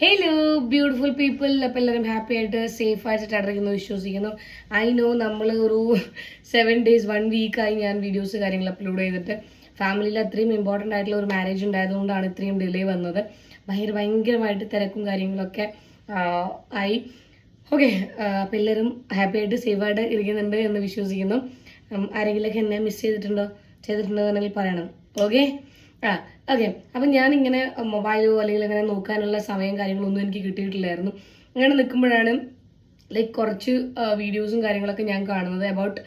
Hello beautiful people അപ്പം എല്ലാവരും happy ആയിട്ട് സേഫ് ആയിട്ട് അടയ്ക്കുന്നു വിശ്വസിക്കുന്നു. ഐ നോ നമ്മൾ ഒരു സെവൻ ഡേയ്സ് വൺ വീക്കായി ഞാൻ വീഡിയോസ് കാര്യങ്ങൾ അപ്ലോഡ് ചെയ്തിട്ട്. ഫാമിലിയിൽ അത്രയും ഇമ്പോർട്ടന്റ് ആയിട്ടുള്ള ഒരു മാരേജ് ഉണ്ടായതുകൊണ്ടാണ് ഇത്രയും ഡിലേ വന്നത്. ഭയങ്കര ഭയങ്കരമായിട്ട് തിരക്കും കാര്യങ്ങളൊക്കെ ആയി. ഓക്കെ അപ്പം എല്ലാവരും ഹാപ്പി ആയിട്ട് സേഫ് ആയിട്ട് ഇരിക്കുന്നുണ്ട് എന്ന് വിശ്വസിക്കുന്നു. ആരെങ്കിലുമൊക്കെ എന്നെ മിസ് ചെയ്തിട്ടുണ്ടോ? ചെയ്തിട്ടുണ്ടോ എന്നെങ്കിൽ പറയണം. ഓക്കെ ആ ഓക്കെ അപ്പം ഞാനിങ്ങനെ മൊബൈലോ അല്ലെങ്കിൽ ഇങ്ങനെ നോക്കാനുള്ള സമയം കാര്യങ്ങളൊന്നും എനിക്ക് കിട്ടിയിട്ടില്ലായിരുന്നു. അങ്ങനെ നിൽക്കുമ്പോഴാണ് ലൈക്ക് കുറച്ച് വീഡിയോസും കാര്യങ്ങളൊക്കെ ഞാൻ കാണുന്നത് അബൌട്ട്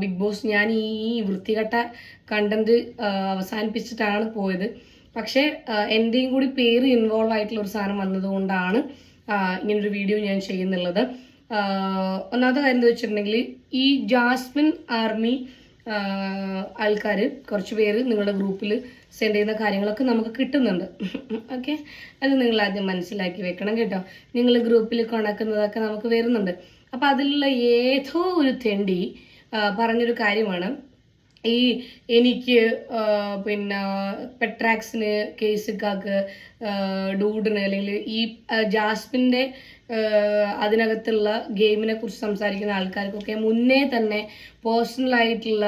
ബിഗ് ബോസ് ഞാൻ ഈ വൃത്തികെട്ട കണ്ടന്റ് അവസാനിപ്പിച്ചിട്ടാണ് പോയത്. പക്ഷേ എന്റെയും കൂടി പേര് ഇൻവോൾവ് ആയിട്ടുള്ള ഒരു സാധനം വന്നതുകൊണ്ടാണ് ഇങ്ങനൊരു വീഡിയോ ഞാൻ ചെയ്യുന്നുള്ളത്. ഒന്നാമത്തെ കാര്യം എന്താ വെച്ചിട്ടുണ്ടെങ്കിൽ ഈ ജാസ്മിൻ ആർമി ആൾക്കാർ കുറച്ച് പേര് നിങ്ങളുടെ ഗ്രൂപ്പിൽ സെൻഡ് ചെയ്യുന്ന കാര്യങ്ങളൊക്കെ നമുക്ക് കിട്ടുന്നുണ്ട്. ഓക്കെ അത് നിങ്ങൾ ആദ്യം മനസ്സിലാക്കി വെക്കണം കേട്ടോ. നിങ്ങൾ ഗ്രൂപ്പിൽ കണക്കുന്നതൊക്കെ നമുക്ക് വരുന്നുണ്ട്. അപ്പോൾ അതിലുള്ള ഏതോ ഒരു തെണ്ടി പറഞ്ഞൊരു കാര്യമാണ്. ഈ എനിക്ക് പിന്നെ പെട്രാക്സിന് കേസിക്കാക്ക് ഡൂഡിന് അല്ലെങ്കിൽ ഈ ജാസ്മിന്റെ അതിനകത്തുള്ള ഗെയിമിനെ കുറിച്ച് സംസാരിക്കുന്ന ആൾക്കാർക്കൊക്കെ മുന്നേ തന്നെ പേഴ്സണലായിട്ടുള്ള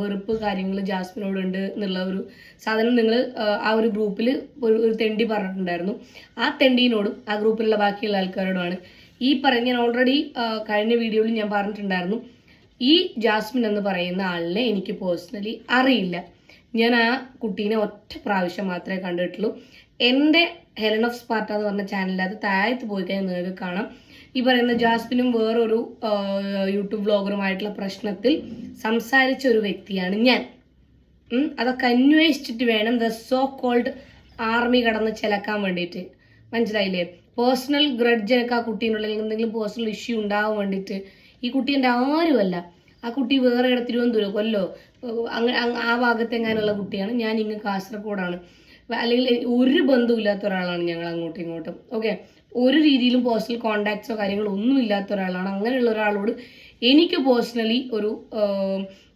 വെറുപ്പ് കാര്യങ്ങൾ ജാസ്മിനോട് ഉണ്ട് എന്നുള്ള ഒരു സാധനം നിങ്ങൾ ആ ഒരു ഗ്രൂപ്പിൽ ഒരു തെണ്ടി പറഞ്ഞിട്ടുണ്ടായിരുന്നു. ആ തെണ്ടീനോടും ആ ഗ്രൂപ്പിലുള്ള ബാക്കിയുള്ള ആൾക്കാരോടുമാണ്. ഈ പറഞ്ഞ ഞാൻ ഓൾറെഡി കഴിഞ്ഞ വീഡിയോയിൽ ഞാൻ പറഞ്ഞിട്ടുണ്ടായിരുന്നു. ഈ ജാസ്മിൻ എന്ന് പറയുന്ന ആളിനെ എനിക്ക് പേഴ്സണലി അറിയില്ല. ഞാൻ ആ കുട്ടീനെ ഒറ്റ പ്രാവശ്യം മാത്രമേ കണ്ടിട്ടുള്ളൂ. എന്റെ ഹെലൻ ഓഫ് സ്പാർട്ട എന്ന് പറഞ്ഞ ചാനലിനകത്ത് താഴത്ത് പോയി കഴിഞ്ഞാൽ നിങ്ങൾക്ക് കാണാം. ഈ പറയുന്ന ജാസ്മിനും വേറൊരു യൂട്യൂബ് ബ്ലോഗറുമായിട്ടുള്ള പ്രശ്നത്തിൽ സംസാരിച്ച ഒരു വ്യക്തിയാണ് ഞാൻ. അതൊക്കെ അന്വേഷിച്ചിട്ട് വേണം ദ സോ കോൾഡ് ആർമി കടന്ന് ചിലക്കാൻ വേണ്ടിയിട്ട്. മനസ്സിലായില്ലേ? പേഴ്സണൽ ഗ്രഡ്ജ് ആ കുട്ടീനുള്ളിൽ എന്തെങ്കിലും പേഴ്സണൽ ഇഷ്യൂ ഉണ്ടാവാൻ വേണ്ടിയിട്ട് ഈ കുട്ടി എന്റെ ആരുമല്ല. ആ കുട്ടി വേറെ ഇട തിരുവനന്തപുരം കൊല്ലോ അങ്ങനെ ആ ഭാഗത്തെങ്ങാനുള്ള കുട്ടിയാണ്. ഞാൻ ഇങ്ങ് കാസർഗോഡാണ്. അല്ലെങ്കിൽ ഒരു ബന്ധമില്ലാത്ത ഒരാളാണ് ഞങ്ങൾ അങ്ങോട്ടും ഇങ്ങോട്ടും. ഓക്കെ ഒരു രീതിയിലും പേഴ്സണൽ കോണ്ടാക്ട്സോ കാര്യങ്ങളോ ഒന്നും ഇല്ലാത്ത ഒരാളാണ്. അങ്ങനെയുള്ള ഒരാളോട് എനിക്ക് പേഴ്സണലി ഒരു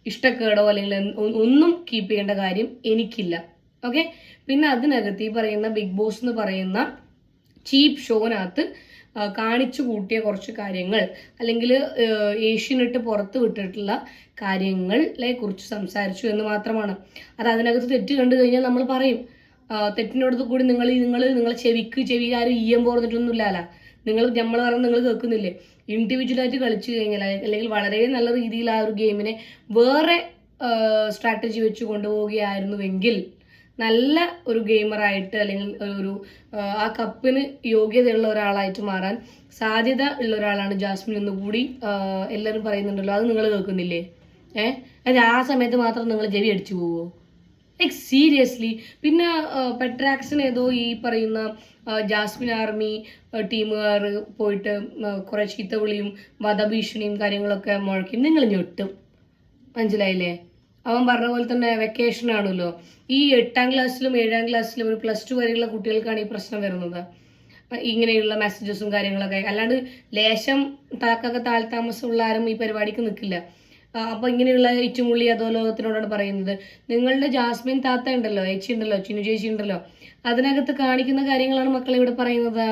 ഇഷ്ടക്കേടോ അല്ലെങ്കിൽ ഒന്നും കീപ്പ് ചെയ്യേണ്ട കാര്യം എനിക്കില്ല. ഓക്കെ പിന്നെ അതിനകത്ത് ഈ പറയുന്ന ബിഗ് ബോസ് എന്ന് പറയുന്ന ചീപ്പ് ഷോനകത്ത് കാണിച്ചു കൂട്ടിയ കുറച്ച് കാര്യങ്ങൾ അല്ലെങ്കിൽ ഏഷ്യനിട്ട് പുറത്ത് വിട്ടിട്ടുള്ള കാര്യങ്ങളെ കുറിച്ച് സംസാരിച്ചു എന്ന് മാത്രമാണ്. അത് അതിനകത്ത് തെറ്റ് കണ്ടു കഴിഞ്ഞാൽ നമ്മൾ പറയും. തെറ്റിനോടത്ത് കൂടി നിങ്ങൾ നിങ്ങൾ നിങ്ങളെ ചെവിക്ക് ചെവി ആരും ഈയം പോർന്നിട്ടൊന്നുമില്ലല്ല നിങ്ങൾ നമ്മൾ പറയുന്നത് നിങ്ങൾ കേൾക്കുന്നില്ലേ? ഇൻഡിവിജ്വലായിട്ട് കളിച്ചു കഴിഞ്ഞാൽ അല്ലെങ്കിൽ വളരെ നല്ല രീതിയിൽ ആ ഒരു ഗെയിമിനെ വേറെ സ്ട്രാറ്റജി വെച്ച് കൊണ്ടുപോവുകയായിരുന്നുവെങ്കിൽ നല്ല ഒരു ഗെയിമറായിട്ട് അല്ലെങ്കിൽ ഒരു ആ, കപ്പിന് യോഗ്യതയുള്ള ഒരാളായിട്ട് മാറാൻ സാധ്യത ഉള്ള ഒരാളാണ് ജാസ്മിൻ എന്ന് കൂടി എല്ലാവരും പറയുന്നുണ്ടല്ലോ. അത് നിങ്ങൾ കേൾക്കുന്നില്ലേ? ഏഹ് അത് ആ സമയത്ത് മാത്രം നിങ്ങൾ ജവി അടിച്ചു പോവോ? ലൈക്ക് സീരിയസ്ലി പിന്നെ പെട്രാക്സിന് ഏതോ ഈ പറയുന്ന ജാസ്മിൻ ആർമി ടീമുകാർ പോയിട്ട് കുറെ ചീത്തവിളിയും വധഭീഷണിയും കാര്യങ്ങളൊക്കെ മുഴക്കി. നിങ്ങൾ ഞൊട്ടും മനസ്സിലായില്ലേ? അവൻ പറഞ്ഞ പോലെ തന്നെ വെക്കേഷൻ ആണല്ലോ. ഈ എട്ടാം ക്ലാസ്സിലും ഏഴാം ക്ലാസ്സിലും ഒരു പ്ലസ് ടു വരെയുള്ള കുട്ടികൾക്കാണ് ഈ പ്രശ്നം വരുന്നത്. ഇങ്ങനെയുള്ള മെസ്സേജസും കാര്യങ്ങളൊക്കെ. അല്ലാണ്ട് ലേശം താക്കൊക്കെ താഴ്ത്താമസമുള്ള ആരും ഈ പരിപാടിക്ക് നിൽക്കില്ല ആ, അപ്പൊ ഇങ്ങനെയുള്ള ഇച്ചുമുള്ളി അധോലോകത്തിനോടാണ് പറയുന്നത് നിങ്ങളുടെ ജാസ്മിൻ താത്ത ഉണ്ടല്ലോ ഏച്ചി ഉണ്ടല്ലോ ചിന്നു ചേച്ചി ഉണ്ടല്ലോ അതിനകത്ത് കാണിക്കുന്ന കാര്യങ്ങളാണ് മക്കളെ ഇവിടെ പറയുന്നത്.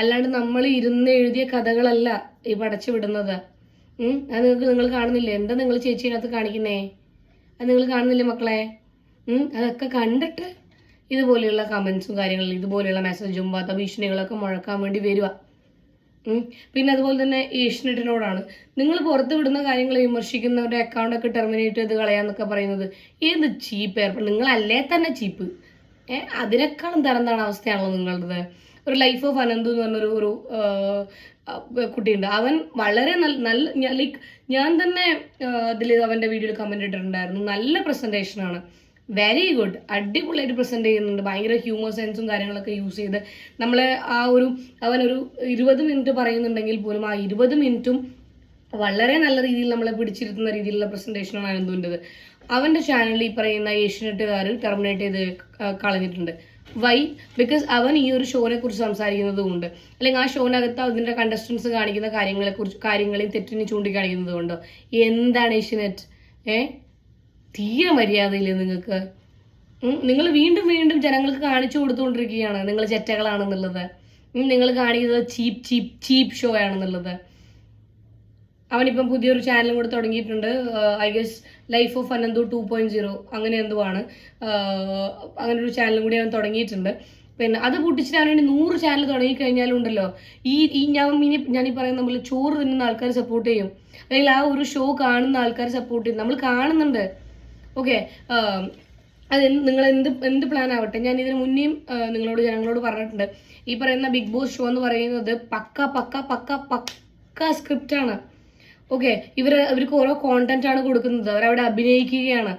അല്ലാണ്ട് നമ്മൾ ഇരുന്ന് എഴുതിയ കഥകളല്ല ഈ പടച്ചു വിടുന്നത്. അത് നിങ്ങൾക്ക് നിങ്ങൾ കാണുന്നില്ലേ എന്താ നിങ്ങൾ ചേച്ചിനകത്ത് കാണിക്കുന്നേ അത് നിങ്ങൾ കാണുന്നില്ലേ മക്കളെ. അതൊക്കെ കണ്ടിട്ട് ഇതുപോലെയുള്ള കമൻസും കാര്യങ്ങളും ഇതുപോലെയുള്ള മെസ്സേജും വധഭീഷണികളൊക്കെ മുഴക്കാൻ വേണ്ടി വരിക. പിന്നെ അതുപോലെ തന്നെ ഏഷ്യനെറ്റിനോടാണ്. നിങ്ങൾ പുറത്ത് വിടുന്ന കാര്യങ്ങൾ വിമർശിക്കുന്നവരുടെ അക്കൗണ്ട് ഒക്കെ ടെർമിനേറ്റ് ചെയ്ത് കളയാന്നൊക്കെ പറയുന്നത് ഏത് ചീപ്പ് ഏർപ്പാട് നിങ്ങളല്ലേ തന്നെ ചീപ്പ് ഏ അതിനേക്കാളും തരം താണ അവസ്ഥയാണല്ലോ നിങ്ങളുടേത്. ഒരു ലൈഫ് ഓഫ് അനന്തു എന്ന് പറഞ്ഞൊരു ഒരു കുട്ടിയുണ്ട്. അവൻ വളരെ നല്ല നല്ല ലൈക്ക് ഞാൻ തന്നെ അതിൽ അവന്റെ വീഡിയോയിൽ കമന്റ് ഇട്ടിട്ടുണ്ടായിരുന്നു. നല്ല പ്രസന്റേഷനാണ് വെരി ഗുഡ് അടിപൊളിയായിട്ട് പ്രസന്റ് ചെയ്യുന്നുണ്ട്. ഭയങ്കര ഹ്യൂമർ സെൻസും കാര്യങ്ങളൊക്കെ യൂസ് ചെയ്ത് നമ്മൾ ആ ഒരു അവനൊരു ഇരുപത് മിനിറ്റ് പറയുന്നുണ്ടെങ്കിൽ പോലും ആ ഇരുപത് മിനിറ്റും വളരെ നല്ല രീതിയിൽ നമ്മളെ പിടിച്ചിരുത്തുന്ന രീതിയിലുള്ള പ്രസന്റേഷനാണ് അനന്തുവിന്റെത്. അവന്റെ ചാനലിൽ ഈ പറയുന്ന ഏഷ്യനെറ്റുകാർ ടെർമിനേറ്റ് ചെയ്ത് കളഞ്ഞിട്ടുണ്ട്. വൈ ബിക്കോസ് അവൻ ഈ ഒരു ഷോനെ കുറിച്ച് സംസാരിക്കുന്നത് കൊണ്ട് അല്ലെങ്കിൽ ആ ഷോനകത്ത് അതിന്റെ കണ്ടസ്റ്റൻസ് കാണിക്കുന്ന കാര്യങ്ങളെ കുറിച്ച് കാര്യങ്ങളെയും തെറ്റിനെ ചൂണ്ടിക്കാണിക്കുന്നത് എന്താണ് ഏഷ്യനെറ്റ്? ഏ? തീരെ മര്യാദയില്ല നിങ്ങൾക്ക്? നിങ്ങൾ വീണ്ടും വീണ്ടും ജനങ്ങൾക്ക് കാണിച്ചു കൊടുത്തുകൊണ്ടിരിക്കുകയാണ് നിങ്ങൾ ചെറ്റകളാണെന്നുള്ളത്. നിങ്ങൾ കാണിക്കുന്നത് ചീപ്പ് ചീപ്പ് ചീപ്പ് ഷോ ആണെന്നുള്ളത്. അവനിപ്പം പുതിയൊരു ചാനലും കൂടെ തുടങ്ങിയിട്ടുണ്ട്. I guess life of Ananthu two point zero അങ്ങനെ എന്തോ ആണ്. അങ്ങനെ ഒരു ചാനലും കൂടി അവൻ തുടങ്ങിയിട്ടുണ്ട്. പിന്നെ അത് പൊട്ടിച്ചിട്ട് അവൻ വേണ്ടി നൂറ് ചാനൽ തുടങ്ങി കഴിഞ്ഞാലുണ്ടല്ലോ ഈ ഈ ഞാൻ ഇനി ഞാൻ ഈ പറയുന്ന നമ്മൾ ചോറ് തിന്നുന്ന ആൾക്കാർ സപ്പോർട്ട് ചെയ്യും. അല്ലെങ്കിൽ ആ ഒരു ഷോ കാണുന്ന ആൾക്കാർ സപ്പോർട്ട് ചെയ്യും. നമ്മൾ കാണുന്നുണ്ട്. ഓക്കെ അത് നിങ്ങൾ എന്ത് എന്ത് പ്ലാൻ ആവട്ടെ? ഞാൻ ഇതിന് മുന്നേയും നിങ്ങളോട് ജനങ്ങളോട് പറഞ്ഞിട്ടുണ്ട്. ഈ പറയുന്ന ബിഗ് ബോസ് ഷോ എന്ന് പറയുന്നത് പക്ക പക്ക പക്ക പക്ക സ്ക്രിപ്റ്റ് ആണ്. ഓക്കെ ഇവർ ഇവർക്ക് ഓരോ കോണ്ടന്റ് ആണ് കൊടുക്കുന്നത്. അവരവിടെ അഭിനയിക്കുകയാണ്.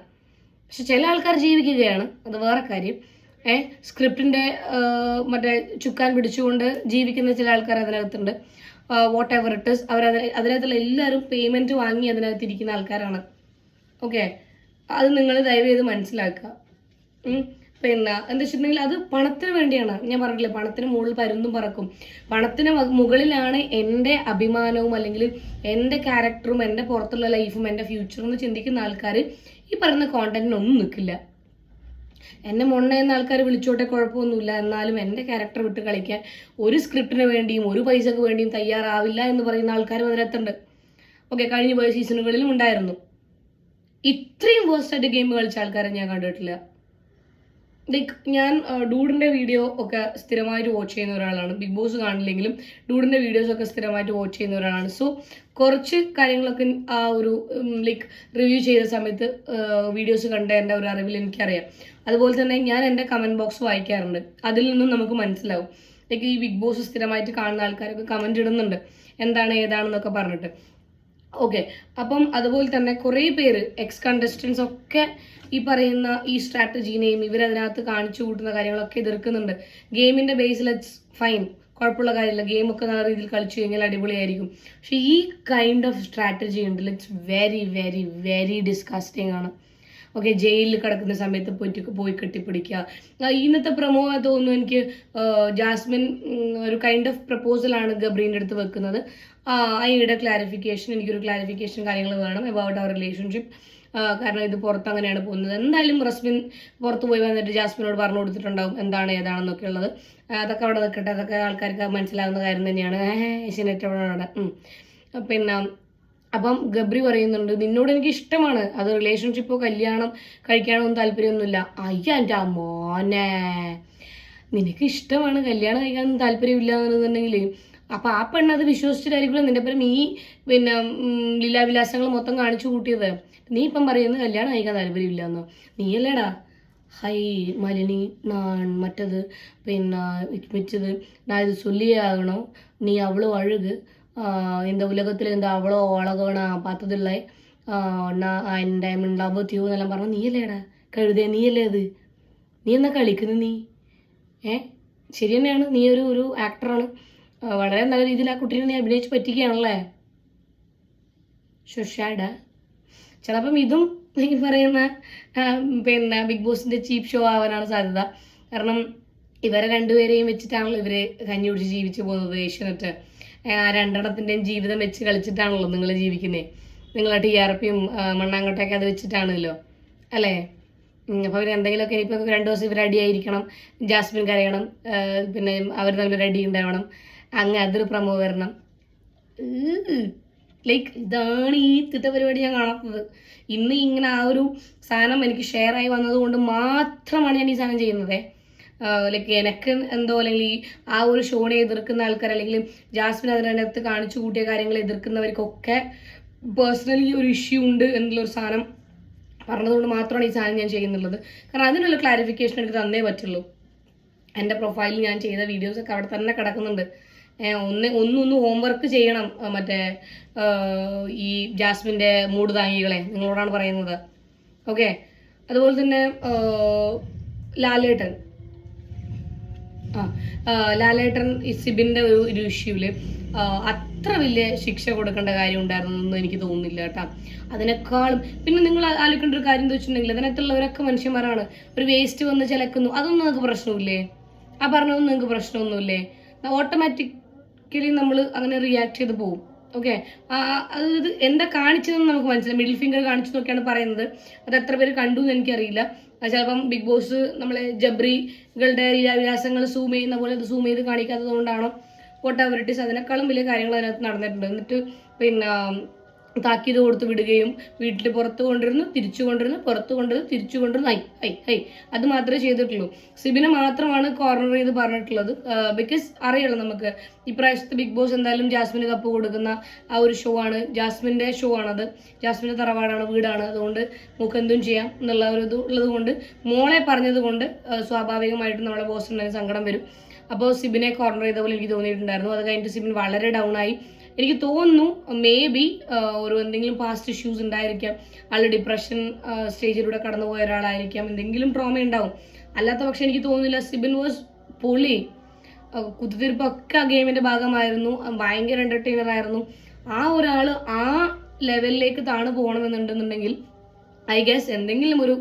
പക്ഷെ ചില ആൾക്കാർ ജീവിക്കുകയാണ്. അത് വേറെ കാര്യം. ഏ സ്ക്രിപ്റ്റിന്റെ മറ്റേ ചുക്കാൻ പിടിച്ചുകൊണ്ട് ജീവിക്കുന്ന ചില ആൾക്കാർ അതിനകത്തുണ്ട്. വാട്ട് എവർ ഇട്ട് അവർ അതിനകത്തുള്ള എല്ലാവരും പേയ്മെന്റ് വാങ്ങി അതിനകത്ത് ഇരിക്കുന്ന ആൾക്കാരാണ്. ഓക്കെ അത് നിങ്ങൾ ദയവ് ചെയ്ത് മനസ്സിലാക്കുക. പിന്നെ എന്താ വെച്ചിട്ടുണ്ടെങ്കിൽ അത് പണത്തിന് വേണ്ടിയാണ്. ഞാൻ പറഞ്ഞില്ലേ പണത്തിന് മുകളിൽ പരുന്നും പറക്കും. പണത്തിന് മുകളിലാണ് എന്റെ അഭിമാനവും അല്ലെങ്കിൽ എന്റെ ക്യാരക്ടറും എന്റെ പുറത്തുള്ള ലൈഫും എന്റെ ഫ്യൂച്ചറും എന്ന് ചിന്തിക്കുന്ന ആൾക്കാർ ഈ പറയുന്ന കോണ്ടന്റിനൊന്നും നിൽക്കില്ല എന്നെ മൊണ്ണ ആൾക്കാർ വിളിച്ചോട്ടെ കുഴപ്പമൊന്നുമില്ല. എന്നാലും എന്റെ ക്യാരക്ടർ വിട്ട് കളിക്കാൻ ഒരു സ്ക്രിപ്റ്റിന് വേണ്ടിയും ഒരു പൈസക്ക് വേണ്ടിയും തയ്യാറാവില്ല എന്ന് പറയുന്ന ആൾക്കാരും അതിനകത്തുണ്ട് ഓക്കെ കഴിഞ്ഞു പോയ സീസണുകളിലും ഉണ്ടായിരുന്നു. ഇത്രയും വേഴ്സ്റ്റായിട്ട് ഗെയിം കളിച്ച ആൾക്കാരെ ഞാൻ കണ്ടിട്ടില്ല. ലൈക്ക് ഞാൻ ഡൂഡിന്റെ വീഡിയോ ഒക്കെ സ്ഥിരമായിട്ട് വാച്ച് ചെയ്യുന്ന ഒരാളാണ്. ബിഗ് ബോസ് കാണില്ലെങ്കിലും ഡൂഡിന്റെ വീഡിയോസ് ഒക്കെ സ്ഥിരമായിട്ട് വാച്ച് ചെയ്യുന്ന ഒരാളാണ്. സോ കുറച്ച് കാര്യങ്ങളൊക്കെ ആ ഒരു ലൈക്ക് റിവ്യൂ ചെയ്ത സമയത്ത് വീഡിയോസ് കണ്ട എന്റെ ഒരു അറിവിൽ എനിക്കറിയാം. അതുപോലെ തന്നെ ഞാൻ എന്റെ കമന്റ് ബോക്സ് വായിക്കാറുണ്ട്. അതിൽ നിന്നും നമുക്ക് മനസ്സിലാവും. ലൈക്ക് ഈ ബിഗ് ബോസ് സ്ഥിരമായിട്ട് കാണുന്ന ആൾക്കാരൊക്കെ കമന്റ് ഇടുന്നുണ്ട്. എന്താണ് ഏതാണെന്നൊക്കെ പറഞ്ഞിട്ട്. ഓക്കെ അപ്പം അതുപോലെ തന്നെ കുറേ പേര് എക്സ് കണ്ടസ്റ്റൻസ് ഒക്കെ ഈ പറയുന്ന ഈ സ്ട്രാറ്റജീനെയും ഇവരതിനകത്ത് കാണിച്ചു കൂട്ടുന്ന കാര്യങ്ങളൊക്കെ എതിർക്കുന്നുണ്ട്. ഗെയിമിന്റെ ബേസിൽ ഫൈൻ കുഴപ്പമുള്ള കാര്യമില്ല. ഗെയിമൊക്കെ നല്ല രീതിയിൽ കളിച്ചു കഴിഞ്ഞാൽ അടിപൊളിയായിരിക്കും. പക്ഷെ ഈ കൈൻഡ് ഓഫ് സ്ട്രാറ്റജി ഉണ്ട് it's very very very disgusting ആണ്. ഓക്കെ ജയിലിൽ കിടക്കുന്ന സമയത്ത് പോയിട്ട് പോയി കെട്ടിപ്പിടിക്കുക. ഇന്നത്തെ പ്രമോ തോന്നുന്നു എനിക്ക് ജാസ്മിൻ ഒരു കൈൻഡ് ഓഫ് പ്രപ്പോസലാണ് ഗബ്രീന്റെ അടുത്ത് വെക്കുന്നത്. അതിയുടെ ക്ലാരിഫിക്കേഷൻ എനിക്കൊരു ക്ലാരിഫിക്കേഷൻ കാര്യങ്ങൾ വേണം അബൌട്ട് അവർ റിലേഷൻഷിപ്പ് കാരണം ഇത് പുറത്ത് അങ്ങനെയാണ് പോകുന്നത്. എന്തായാലും റസ്മിൻ പുറത്ത് പോയി വന്നിട്ട് ജാസ്മിനോട് പറഞ്ഞു കൊടുത്തിട്ടുണ്ടാവും എന്താണ് ഏതാണെന്നൊക്കെ ഉള്ളത്. അതൊക്കെ അവിടെ നിൽക്കട്ടെ. അതൊക്കെ ആൾക്കാർക്ക് മനസ്സിലാകുന്ന കാര്യം തന്നെയാണ്. ഏഷ്യനെറ്റ് അവിടെ. പിന്നെ അപ്പം ഗബ്രി പറയുന്നുണ്ട് നിന്നോട് എനിക്ക് ഇഷ്ടമാണ്. അത് റിലേഷൻഷിപ്പോ കല്യാണം കഴിക്കാനൊന്നും താല്പര്യമൊന്നുമില്ല. അയ്യ എന്റെ അമ്മോനെ നിനക്ക് ഇഷ്ടമാണ് കല്യാണം കഴിക്കാനൊന്നും താല്പര്യമില്ല എന്നുണ്ടെങ്കിൽ അപ്പൊ ആ പെണ്ണ് അത് വിശ്വസിച്ചിട്ടായിരിക്കും നിന്റെ പേരും ഈ പിന്നെ ലീലാവിലാസങ്ങൾ മൊത്തം കാണിച്ചു കൂട്ടിയത്. നീ ഇപ്പം പറയുന്നത് കല്യാണം കഴിക്കാൻ താല്പര്യമില്ല എന്ന് നീയല്ലേടാ? ഹൈ മലിനി നാൺ മറ്റത് പിന്നെ മിച്ചത്. ഞാൻ ഇത് ചൊല്ലിയാകണം? നീ അവൾ അഴുക്. എന്താ ഉലകത്തിൽ എന്താ അവളോ ഓളകോണോ പാത്തതുള്ള എന്റെ ഉണ്ടാകുമ്പോൾ തീവ് എന്നെല്ലാം പറഞ്ഞു നീയല്ലേടാ? കഴുതേ നീയല്ലേ അത്? നീ എന്നാ കളിക്കുന്നത് നീ? ഏ? ശരി തന്നെയാണ്. നീ ഒരു ഒരു ആക്ടറാണ് വളരെ നല്ല രീതിയിൽ ആ കുട്ടീനെ നീ അഭിനയിച്ച് പറ്റിക്കുകയാണല്ലേ? ഷുഷാഡ ചിലപ്പം ഇതും ഈ പറയുന്ന പിന്നെ ബിഗ് ബോസിന്റെ ചീപ്പ് ഷോ ആവാനാണ് സാധ്യത. കാരണം ഇവരെ രണ്ടുപേരെയും വെച്ചിട്ടാണല്ലോ ഇവർ കഞ്ഞി കുടിച്ച് ജീവിച്ചു പോകുന്നത് ഏഷ്യനെറ്റ്. ആ രണ്ടെണ്ണത്തിന്റെയും ജീവിതം വെച്ച് കളിച്ചിട്ടാണല്ലോ നിങ്ങൾ ജീവിക്കുന്നത് നിങ്ങളെ ടി ആർ പിയും മണ്ണാങ്കോട്ടയൊക്കെ അത് വെച്ചിട്ടാണല്ലോ. അല്ലേ? അപ്പോൾ അപ്പൊ അവർ എന്തെങ്കിലുമൊക്കെ ഇനിയിപ്പോൾ രണ്ടു ദിവസം ഇവർ ആയിരിക്കണം ജാസ്മിൻ കരയണം. പിന്നെ അവർ തമ്മിൽ അടി ഉണ്ടാവണം. അങ്ങ് അതൊരു പ്രമോ വരണം. ലൈക്ക് ഇതാണ് ഈ തിട്ട പരിപാടി ഞാൻ കാണാത്തത്. ഇന്ന് ഇങ്ങനെ ആ ഒരു സാധനം എനിക്ക് ഷെയർ ആയി വന്നതുകൊണ്ട് മാത്രമാണ് ഞാൻ ഈ സാധനം ചെയ്യുന്നത്. ലൈക്ക് എനിക്ക് എന്തോ അല്ലെങ്കിൽ ആ ഒരു ഷോനെ എതിർക്കുന്ന ആൾക്കാർ അല്ലെങ്കിൽ ജാസ്മിൻ അതിനകത്ത് കാണിച്ചു കൂട്ടിയ കാര്യങ്ങൾ എതിർക്കുന്നവർക്കൊക്കെ പേഴ്സണലി ഒരു ഇഷ്യൂ ഉണ്ട് എന്നുള്ള ഒരു സാധനം പറഞ്ഞതുകൊണ്ട് മാത്രമാണ് ഈ സാധനം ഞാൻ ചെയ്യുന്നുള്ളത്. കാരണം അതിനുള്ള ക്ലാരിഫിക്കേഷൻ എനിക്ക് തന്നേ പറ്റുള്ളൂ. എന്റെ പ്രൊഫൈലിൽ ഞാൻ ചെയ്ത വീഡിയോസൊക്കെ അവിടെ തന്നെ കിടക്കുന്നുണ്ട്. ഒന്ന് ഒന്നൊന്ന് ഹോംവർക്ക് ചെയ്യണം. മറ്റേ ഈ ജാസ്മിന്റെ മൂട് താങ്ങികളെ നിങ്ങളോടാണ് പറയുന്നത്. ഓക്കെ? അതുപോലെ തന്നെ ലാലേട്ടൻ. ആ ലാലേട്ടൻ സിബിന്റെ ഒരു ഇഷ്യൂവിൽ അത്ര വലിയ ശിക്ഷ കൊടുക്കേണ്ട കാര്യം ഉണ്ടായിരുന്നെന്ന് എനിക്ക് തോന്നുന്നില്ല കേട്ടോ. അതിനേക്കാളും പിന്നെ നിങ്ങൾ ആലോചിക്കേണ്ട ഒരു കാര്യം എന്താ വെച്ചിട്ടുണ്ടെങ്കിൽ അതിനകത്തുള്ളവരൊക്കെ മനുഷ്യന്മാരാണ്. ഒരു വേസ്റ്റ് വന്ന് ചിലക്കുന്നു. അതൊന്നും നിങ്ങൾക്ക് പ്രശ്നമില്ലേ? ആ പറഞ്ഞതൊന്നും നിങ്ങൾക്ക് പ്രശ്നമൊന്നുമില്ലേ? ഓട്ടോമാറ്റിക്കലി നമ്മൾ അങ്ങനെ റിയാക്ട് ചെയ്ത് പോകും ഓക്കെ അത് എന്താ കാണിച്ചതെന്ന് നമുക്ക് മനസ്സിലായി. മിഡിൽ ഫിംഗർ കാണിച്ചു എന്നൊക്കെയാണ് പറയുന്നത്. അത് എത്ര പേര് കണ്ടു എന്ന് എനിക്കറിയില്ല. ചിലപ്പം ബിഗ് ബോസ് നമ്മളെ ജബ്രികളുടെ ലീലാവിലാസങ്ങൾ സൂം ചെയ്യുന്ന പോലെ അത് സൂം ചെയ്ത് കാണിക്കാത്തത് കൊണ്ടാണോ? വോട്ട് അവരിട്ടീസ് അതിനേക്കാളും വലിയ കാര്യങ്ങൾ അതിനകത്ത് നടന്നിട്ടുണ്ട്. എന്നിട്ട് പിന്നെ താക്കീത് കൊടുത്ത് വിടുകയും വീട്ടിൽ പുറത്ത് കൊണ്ടിരുന്നു തിരിച്ചു കൊണ്ടിരുന്നു പുറത്ത് കൊണ്ടിരുന്നു തിരിച്ചു കൊണ്ടിരുന്നു ഐ ഐ ഐ. അത് മാത്രമേ ചെയ്തിട്ടുള്ളൂ. സിബിനെ മാത്രമാണ് കോർണർ ചെയ്ത് പറഞ്ഞിട്ടുള്ളത്. ബിക്കോസ് അറിയാലോ നമുക്ക്. ഇപ്രാവശ്യത്തെ ബിഗ് ബോസ് എന്തായാലും ജാസ്മിന് കപ്പ് കൊടുക്കുന്ന ആ ഒരു ഷോ ആണ്. ജാസ്മിന്റെ ഷോ ആണത്. ജാസ്മിന്റെ തറവാടാണ് വീടാണ്. അതുകൊണ്ട് നമുക്ക് എന്തും ചെയ്യാം എന്നുള്ള ഒരു ഇത് ഉള്ളത് കൊണ്ട് മോളെ പറഞ്ഞത് കൊണ്ട് സ്വാഭാവികമായിട്ടും നമ്മളെ ബോസിന് സങ്കടം വരും. അപ്പോൾ സിബിനെ കോർണർ ചെയ്ത പോലെ എനിക്ക് തോന്നിയിട്ടുണ്ടായിരുന്നു. അത് കഴിഞ്ഞിട്ട് സിബിൻ വളരെ ഡൗൺ ആയി. എനിക്ക് തോന്നുന്നു മേ ബി ഒരു എന്തെങ്കിലും പാസ്റ്റ് ഇഷ്യൂസ് ഉണ്ടായിരിക്കാം. ആൾ ഡിപ്രഷൻ സ്റ്റേജിലൂടെ കടന്നു പോയ ഒരാളായിരിക്കാം. എന്തെങ്കിലും ട്രോമ ഉണ്ടാവും. അല്ലാത്ത പക്ഷെ എനിക്ക് തോന്നുന്നില്ല സിബിൻ വാസ് പൊളി കുത്തിത്തിരിപ്പൊക്കെ ആ ഗെയിമിന്റെ ഭാഗമായിരുന്നു. ഭയങ്കര എന്റർടൈനർ ആയിരുന്നു. ആ ഒരാൾ ആ ലെവലിലേക്ക് താണു പോകണമെന്നുണ്ടെന്നുണ്ടെങ്കിൽ ഐ ഗസ് എന്തെങ്കിലും ഒരു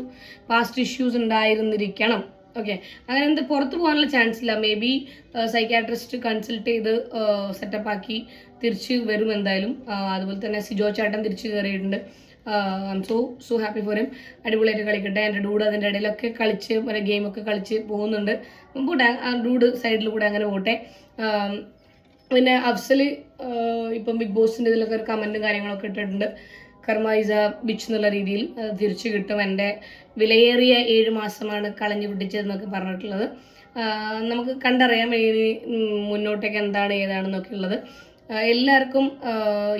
പാസ്റ്റ് ഇഷ്യൂസ് ഉണ്ടായിരുന്നിരിക്കണം. ഓക്കെ അങ്ങനെ എന്ത് പുറത്ത് പോകാനുള്ള ചാൻസ് ഇല്ല. മേ ബി സൈക്കാട്രിസ്റ്റ് കൺസൾട്ട് ചെയ്ത് സെറ്റപ്പ് ആക്കി തിരിച്ച് വരും എന്തായാലും. അതുപോലെ തന്നെ സിജോ ചേട്ടൻ തിരിച്ച് കയറിയിട്ടുണ്ട് I'm so so happy for him അടിപൊളിയായിട്ട് കളിക്കട്ടെ. എന്റെ ഡൂഡ് അതിന്റെ ഇടയിലൊക്കെ കളിച്ച് മറ്റേ ഗെയിമൊക്കെ കളിച്ച് പോകുന്നുണ്ട്. പോട്ടെ. ഡൂഡ് സൈഡിൽ കൂടെ അങ്ങനെ പോട്ടെ. പിന്നെ അഫ്സൽ ഇപ്പം ബിഗ് ബോസിന്റെ ഇതിലൊക്കെ ഒരു കമന്റും കാര്യങ്ങളൊക്കെ ഇട്ടിട്ടുണ്ട്. കർമ്മ ഇസ ബിച്ച് എന്നുള്ള രീതിയിൽ തിരിച്ചു കിട്ടും. എന്റെ വിലയേറിയ ഏഴ് മാസമാണ് കളഞ്ഞു പിടിച്ചതെന്നൊക്കെ പറഞ്ഞിട്ടുള്ളത്. നമുക്ക് കണ്ടറിയാം ഇനി മുന്നോട്ടേക്ക് എന്താണ് ഏതാണെന്നൊക്കെ ഉള്ളത് എല്ലാവർക്കും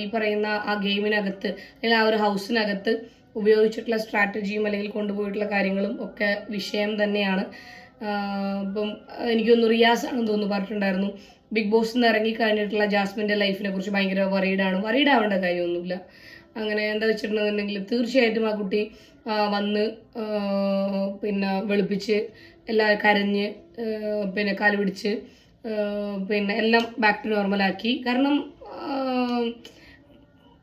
ഈ പറയുന്ന ആ ഗെയിമിനകത്ത് അല്ലെങ്കിൽ ആ ഒരു ഹൗസിനകത്ത് ഉപയോഗിച്ചിട്ടുള്ള സ്ട്രാറ്റജിയും അല്ലെങ്കിൽ കൊണ്ടുപോയിട്ടുള്ള കാര്യങ്ങളും ഒക്കെ വിഷയം തന്നെയാണ്. ഇപ്പം എനിക്കൊന്ന് റിയാസ് ആണെന്ന് തോന്നുന്നു പറഞ്ഞിട്ടുണ്ടായിരുന്നു. ബിഗ് ബോസിൽ നിന്ന് ഇറങ്ങി കഴിഞ്ഞിട്ടുള്ള ജാസ്മിന്റെ ലൈഫിനെ കുറിച്ച് ഭയങ്കര വറീഡാണ് വറീഡ് ആവേണ്ട കാര്യമൊന്നുമില്ല. അങ്ങനെ എന്താ വെച്ചിട്ടുണ്ടെന്നുണ്ടെങ്കിൽ തീർച്ചയായിട്ടും ആ കുട്ടി വന്ന് പിന്നെ വെളുപ്പിച്ച് എല്ലാം കരഞ്ഞ് പിന്നെ കാൽ പിടിച്ച് പിന്നെ എല്ലാം ബാക്ക് ടു നോർമലാക്കി കാരണം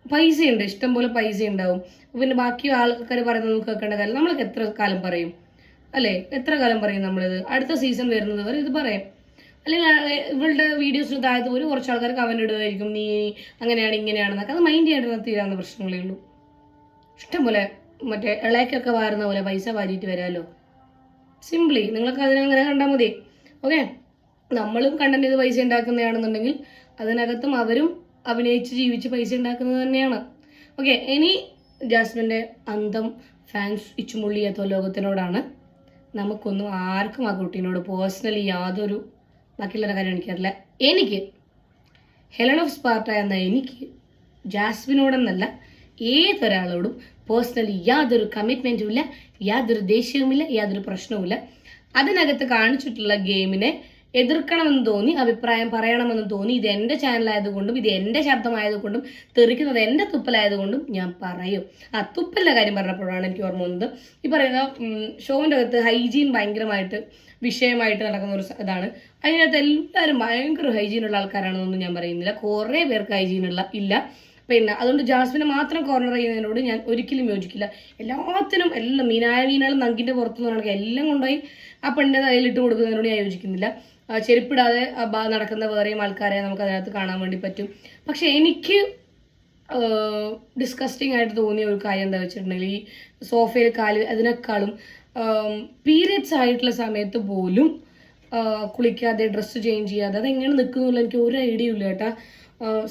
പൈസ പൈസയുണ്ട്. ഇഷ്ടം പോലെ പൈസ ഉണ്ടാവും പിന്നെ ബാക്കി ആൾക്കാർ പറയുന്നത് നമുക്ക് കേൾക്കേണ്ട കാര്യം നമ്മളൊക്കെ എത്ര കാലം പറയും? അല്ലേ? എത്ര കാലം പറയും നമ്മളിത് അടുത്ത സീസൺ വരുന്നത് വരെ ഇത് പറയാം. അല്ലെങ്കിൽ ഇവളുടെ വീഡിയോസിന് താഴത്ത് പോലും കുറച്ച് ആൾക്കാർ കമന്റ് ഇടുമായിരിക്കും നീ അങ്ങനെയാണ് ഇങ്ങനെയാണെന്നൊക്കെ അത് മൈൻഡ് ചെയ്യേണ്ടത് തീരാവുന്ന പ്രശ്നങ്ങളേ ഉള്ളൂ. ഇഷ്ടംപോലെ മറ്റേ ഇളയ്ക്കൊക്കെ വാരുന്ന പോലെ പൈസ വാരിയിട്ട് വരാമല്ലോ സിംപ്ലി നിങ്ങൾക്ക് അതിനങ്ങനെ കണ്ടാൽ മതി. ഓക്കെ നമ്മളും കണ്ടന്റ് ചെയ്ത് പൈസ ഉണ്ടാക്കുന്നതാണെന്നുണ്ടെങ്കിൽ അതിനകത്തും അവരും അഭിനയിച്ച് ജീവിച്ച് പൈസ ഉണ്ടാക്കുന്നത് തന്നെയാണ്. ഓക്കെ ഇനി ജാസ്മിന്റെ അന്തം ഫാൻസ് ഇച്ചുമുള്ളിയെത്തോ ലോകത്തിനോടാണ് നമുക്കൊന്നും ആർക്കും ആ കുട്ടീനോട് പേഴ്സണലി യാതൊരു ബാക്കിയുള്ള കാര്യം എനിക്കറിയില്ല എനിക്ക് ഹെലൺ ഓഫ് സ്പാർട്ട എന്ന എനിക്ക് ജാസ്മിനോടെന്നല്ല ഏതൊരാളോടും പേഴ്സണലി യാതൊരു കമ്മിറ്റ്മെന്റും ഇല്ല യാതൊരു ദേഷ്യവുമില്ല യാതൊരു പ്രശ്നവുമില്ല. അതിനകത്ത് കാണിച്ചിട്ടുള്ള ഗെയിമിനെ എതിർക്കണമെന്ന് തോന്നി അഭിപ്രായം പറയണമെന്ന് തോന്നി. ഇത് എന്റെ ചാനലായതുകൊണ്ടും ഇത് എന്റെ ശബ്ദമായതുകൊണ്ടും തെറിക്കുന്നത് എന്റെ തുപ്പലായതുകൊണ്ടും ഞാൻ പറയും. ആ തുപ്പലിന്റെ കാര്യം പറഞ്ഞപ്പോഴാണ് എനിക്ക് ഓർമ്മ വന്നത്. ഈ പറയുന്ന ഷോവിന്റെ അകത്ത് ഹൈജീൻ ഭയങ്കരമായിട്ട് വിഷയമായിട്ട് നടക്കുന്ന ഒരു ഇതാണ്. അതിനകത്ത് എല്ലാവരും ഭയങ്കര ഹൈജീനുള്ള ആൾക്കാരാണെന്നൊന്നും ഞാൻ പറയുന്നില്ല. കുറേ പേർക്ക് ഹൈജീനുള്ള ഇല്ല. പിന്നെ അതുകൊണ്ട് ജാസ്മിനെ മാത്രം കോർണർ ചെയ്യുന്നതിനോട് ഞാൻ ഒരിക്കലും യോജിക്കില്ല. എല്ലാത്തിനും എല്ലാം മീനായ മീനാലും നങ്കിന്റെ പുറത്തുനിന്ന് എല്ലാം കൊണ്ടുപോയി ആ പെണ്ണിന്റെ തലയിലിട്ട് കൊടുക്കുന്നതിനോട് ഞാൻ യോജിക്കുന്നില്ല. ചെരുപ്പിടാതെ നടക്കുന്ന വേറെയും ആൾക്കാരെ നമുക്ക് അതിനകത്ത് കാണാൻ വേണ്ടി പറ്റും. പക്ഷെ എനിക്ക് ഡിസ്കസ്റ്റിംഗ് ആയിട്ട് തോന്നിയ ഒരു കാര്യം എന്താ വെച്ചിട്ടുണ്ടെങ്കിൽ ഈ സോഫയിൽ കാൽ അതിനേക്കാളും പീരിയഡ്സ് ആയിട്ടുള്ള സമയത്ത് പോലും കുളിക്കാതെ ഡ്രസ്സ് ചേഞ്ച് ചെയ്യാതെ അതെങ്ങനെ നിൽക്കുന്നുള്ള എനിക്ക് ഒരു ഐഡിയ ഇല്ല കേട്ടാ.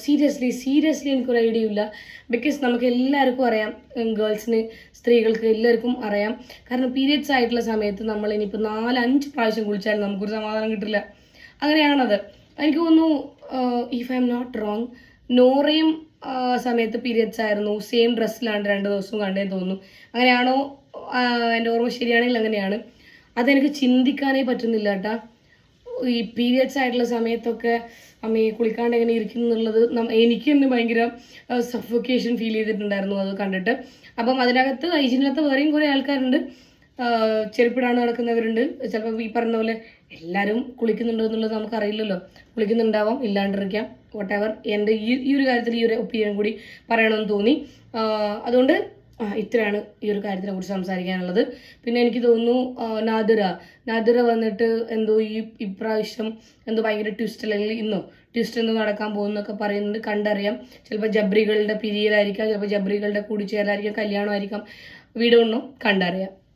സീരിയസ്ലി സീരിയസ്ലി എനിക്കൊരു ഐഡിയ ഇല്ല. ബിക്കോസ് നമുക്ക് എല്ലാവർക്കും അറിയാം ഗേൾസിന് സ്ത്രീകൾക്ക് എല്ലാവർക്കും അറിയാം. കാരണം പീരിയഡ്സ് ആയിട്ടുള്ള സമയത്ത് നമ്മൾ ഇനിയിപ്പോൾ നാലഞ്ച് പ്രാവശ്യം കുളിച്ചാലും നമുക്കൊരു സമാധാനം കിട്ടില്ല. അങ്ങനെയാണത്. എനിക്ക് തോന്നുന്നു if I'm not wrong നോറയും സമയത്ത് പീരിയഡ്സ് ആയിരുന്നു. സെയിം ഡ്രസ്സിലാണ് രണ്ട് ദിവസവും കണ്ടേന്ന് തോന്നുന്നു. അങ്ങനെയാണോ? എന്റെ ഓർമ്മ ശരിയാണെങ്കിൽ അങ്ങനെയാണ്. അതെനിക്ക് ചിന്തിക്കാനേ പറ്റുന്നില്ല കേട്ടാ ഈ പീരിയഡ്സ് ആയിട്ടുള്ള സമയത്തൊക്കെ അമ്മയെ കുളിക്കാണ്ട് എങ്ങനെ ഇരിക്കുന്നു എന്നുള്ളത് എനിക്ക് തന്നെ ഭയങ്കര സഫോക്കേഷൻ ഫീൽ ചെയ്തിട്ടുണ്ടായിരുന്നു അത് കണ്ടിട്ട്. അപ്പം അതിനകത്ത് ഹൈജീനകത്ത് വേറെയും കുറേ ആൾക്കാരുണ്ട്. ചെരുപ്പിടാണ് നടക്കുന്നവരുണ്ട്. ചിലപ്പോൾ ഈ പറഞ്ഞ പോലെ എല്ലാവരും കുളിക്കുന്നുണ്ടോ എന്നുള്ളത് നമുക്കറിയില്ലല്ലോ. കുളിക്കുന്നുണ്ടാവാം ഇല്ലാണ്ടിരിക്കാം വട്ട് എവർ എന്റെ ഈ ഈ ഒരു കാര്യത്തിൽ ഈ ഒരു ഒപ്പീനിയൻ കൂടി പറയണമെന്ന് തോന്നി. അതുകൊണ്ട് ഇത്രയാണ് ഈ ഒരു കാര്യത്തിനെ കുറിച്ച് സംസാരിക്കാനുള്ളത്. പിന്നെ എനിക്ക് തോന്നുന്നു നാദിറ. നാദിറ വന്നിട്ട് എന്തോ ഈ ഇപ്രാവശ്യം എന്തോ ഭയങ്കര ട്വിസ്റ്റ് അല്ലെങ്കിൽ ഇന്നോ ട്വിസ്റ്റ് എന്തോ നടക്കാൻ പോകുന്നൊക്കെ പറയുന്നത് കണ്ടറിയാം. ചിലപ്പോൾ ജബ്രികളുടെ പിരിയലായിരിക്കാം ചിലപ്പോൾ ജബ്രികളുടെ കൂടിച്ചേരലായിരിക്കാം കല്യാണമായിരിക്കാം. വീട് കൊണ്ടോ? കണ്ടറിയാം.